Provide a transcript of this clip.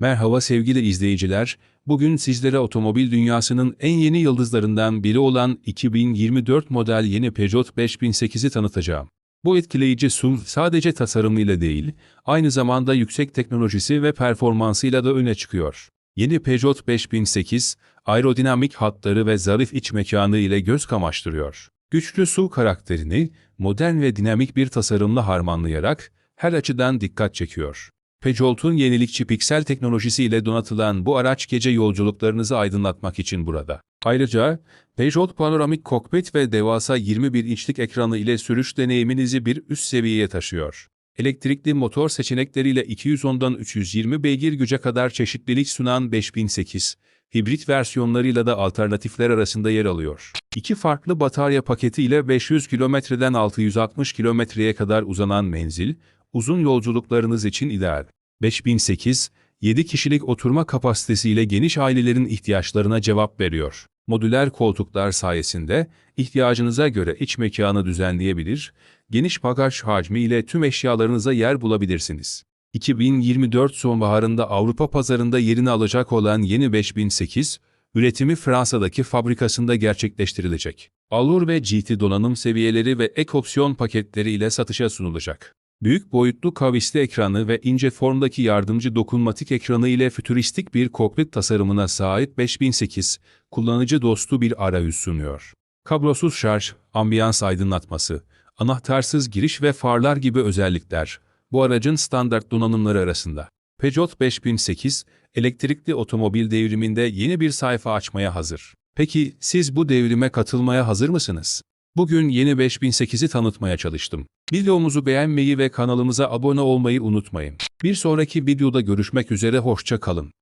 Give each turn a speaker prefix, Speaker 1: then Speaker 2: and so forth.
Speaker 1: Merhaba sevgili izleyiciler, bugün sizlere otomobil dünyasının en yeni yıldızlarından biri olan 2024 model yeni Peugeot 5008'i tanıtacağım. Bu etkileyici SUV sadece tasarımıyla değil, aynı zamanda yüksek teknolojisi ve performansıyla da öne çıkıyor. Yeni Peugeot 5008, aerodinamik hatları ve zarif iç mekanı ile göz kamaştırıyor. Güçlü SUV karakterini, modern ve dinamik bir tasarımla harmanlayarak her açıdan dikkat çekiyor. Peugeot'un yenilikçi piksel teknolojisiyle donatılan bu araç gece yolculuklarınızı aydınlatmak için burada. Ayrıca Peugeot panoramik kokpit ve devasa 21 inçlik ekranı ile sürüş deneyiminizi bir üst seviyeye taşıyor. Elektrikli motor seçenekleriyle 210'dan 320 beygir güce kadar çeşitlilik sunan 5008, hibrit versiyonlarıyla da alternatifler arasında yer alıyor. İki farklı batarya paketi ile 500 kilometreden 660 kilometreye kadar uzanan menzil, uzun yolculuklarınız için ideal. 5008, 7 kişilik oturma kapasitesiyle geniş ailelerin ihtiyaçlarına cevap veriyor. Modüler koltuklar sayesinde ihtiyacınıza göre iç mekanı düzenleyebilir, geniş bagaj hacmi ile tüm eşyalarınıza yer bulabilirsiniz. 2024 sonbaharında Avrupa pazarında yerini alacak olan yeni 5008, üretimi Fransa'daki fabrikasında gerçekleştirilecek. Allure ve GT donanım seviyeleri ve ek opsiyon paketleri ile satışa sunulacak. Büyük boyutlu kavisli ekranı ve ince formdaki yardımcı dokunmatik ekranı ile fütüristik bir kokpit tasarımına sahip 5008, kullanıcı dostu bir arayüz sunuyor. Kablosuz şarj, ambiyans aydınlatması, anahtarsız giriş ve farlar gibi özellikler, bu aracın standart donanımları arasında. Peugeot 5008, elektrikli otomobil devriminde yeni bir sayfa açmaya hazır. Peki siz bu devrime katılmaya hazır mısınız? Bugün yeni 5008'i tanıtmaya çalıştım. Videomuzu beğenmeyi ve kanalımıza abone olmayı unutmayın. Bir sonraki videoda görüşmek üzere hoşça kalın.